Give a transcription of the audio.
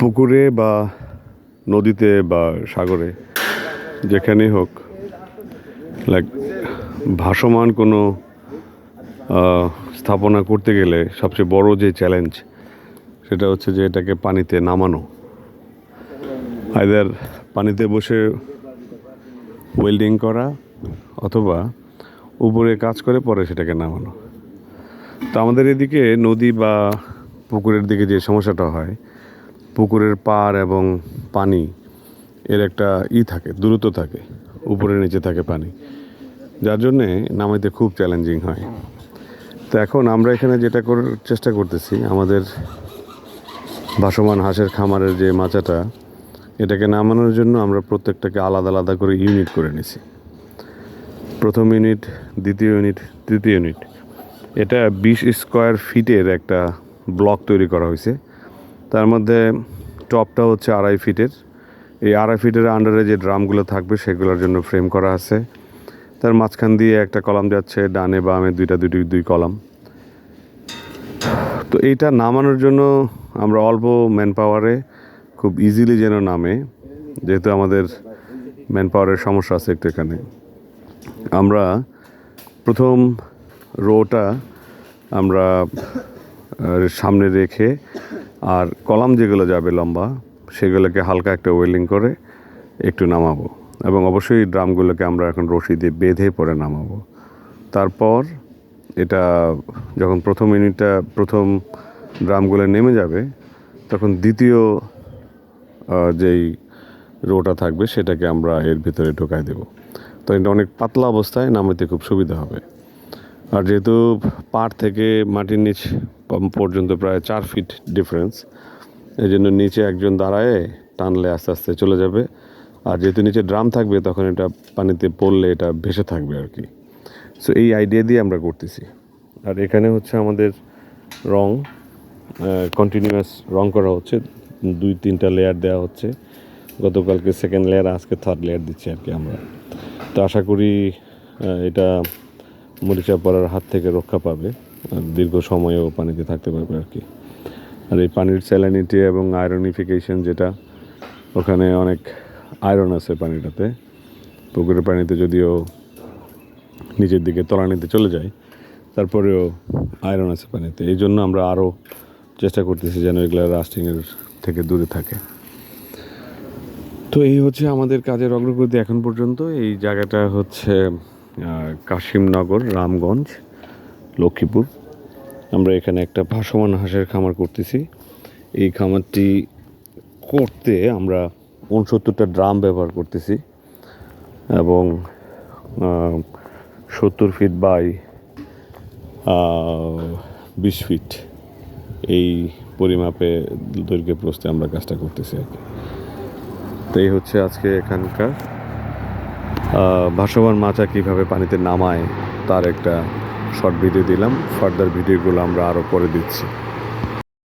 পুকুরে বা নদীতে বা সাগরে, যেখানেই হোক লাইক ভাসমান কোনো স্থাপনা করতে গেলে সবচেয়ে বড় যে চ্যালেঞ্জ সেটা হচ্ছে যে এটাকে পানিতে নামানো। আইদার পানিতে বসে ওয়েল্ডিং করা অথবা উপরে কাজ করে পরে সেটাকে নামানো। তো আমাদের এদিকে নদী বা পুকুরের দিকে যে সমস্যাটা হয় পুকুরের পাড় এবং পানি, এর একটা ই থাকে, দূরত্ব থাকে, উপরে নিচে থাকে পানি। যার জন্যে নামাইতে খুব চ্যালেঞ্জিং হয়। তো এখন আমরা এখানে যেটা করার চেষ্টা করতেছি, আমাদের ভাসমান হাঁসের খামারের যে মাচাটা, এটাকে নামানোর জন্য আমরা প্রত্যেকটাকে আলাদা আলাদা করে ইউনিট করে নিছি। প্রথম ইউনিট দ্বিতীয় ইউনিট তৃতীয় ইউনিট এটা বিশ স্কোয়ার ফিটের একটা ব্লক তৈরি করা হয়েছে। তার মধ্যে টপটা হচ্ছে আড়াই ফিটের। এই আড়াই ফিটের আন্ডারে যে ড্রামগুলো থাকবে, সেগুলোর জন্য ফ্রেম করা আছে। তার মাঝখান দিয়ে একটা কলাম যাচ্ছে, ডানে বামে দুইটা দুটি দুই কলাম। তো এইটা নামানোর জন্য আমরা অল্প ম্যান পাওয়ারে খুব ইজিলি যেন নামে, যেহেতু আমাদের ম্যান পাওয়ারের সমস্যা আছে একটু এখানে। আমরা প্রথম রোটা আমরা সামনে রেখে আর কলাম যেগুলো যাবে লম্বা, সেগুলোকে হালকা একটা ওয়েলিং করে একটু নামাবো। এবং অবশ্যই ড্রামগুলোকে আমরা এখন রশি দিয়ে বেঁধে পরে নামাবো। তারপর এটা যখন প্রথম ইউনিটটা, প্রথম ড্রামগুলো নেমে যাবে, তখন দ্বিতীয় যেই রোটা থাকবে, সেটাকে আমরা এর ভিতরে ঢোকায় দেব। তো এটা অনেক পাতলা অবস্থায় নামাতে খুব সুবিধা হবে। আর যেহেতু পাড় থেকে মাটির নিচ পর্যন্ত প্রায় চার ফিট ডিফারেন্স এই জন্য নিচে একজন দাঁড়ায় টানলে আস্তে আস্তে চলে যাবে। আর যেহেতু নিচে ড্রাম থাকবে, তখন এটা পানিতে পড়লে এটা ভেসে থাকবে আর কি। সো এই আইডিয়া দিয়ে আমরা করতেছি। আর এখানে হচ্ছে আমাদের রং কন্টিনিউয়াস রং করা হচ্ছে। দুই, তিনটা লেয়ার দেওয়া হচ্ছে। গতকালকে সেকেন্ড লেয়ার আজকে থার্ড লেয়ার দিচ্ছি আর কি আমরা। তো আশা করি এটা মরিচা পড়ার হাত থেকে রক্ষা পাবে দীর্ঘ সময়ও পানিতে থাকতে পারবে আর কি। আর এই পানির স্যালানিটি এবং আয়রনিফিকেশন যেটা, ওখানে অনেক আয়রন আছে পানিটাতে। পুকুরের পানিতে যদিও নিচের দিকে তলানিতে চলে যায়, তারপরেও আয়রন আছে পানিতে। এই জন্য আমরা আরও চেষ্টা করতেছি যেন এগুলো রাস্টিংয়ের থেকে দূরে থাকে। তো এই হচ্ছে আমাদের কাজের অগ্রগতি এখন পর্যন্ত। এই জায়গাটা হচ্ছে কাশিমনগর, রামগঞ্জ, লক্ষ্মীপুর। আমরা এখানে একটা ভাসমান হাঁসের খামার করতেছি। এই খামারটি করতে আমরা উনসত্তরটা ড্রাম ব্যবহার করতেছি এবং সত্তর ফিট বাই বিশ ফিট এই পরিমাপে দৈর্ঘ্যে প্রস্তে আমরা কাজটা করতেছি আর কি। তো এই হচ্ছে আজকে এখানকার ভাসমান মাছা কীভাবে পানিতে নামায়, তার একটা শর্ট ভিডিও দিলাম। ফার্দার ভিডিওগুলো আমরা আরও পরে দিচ্ছি।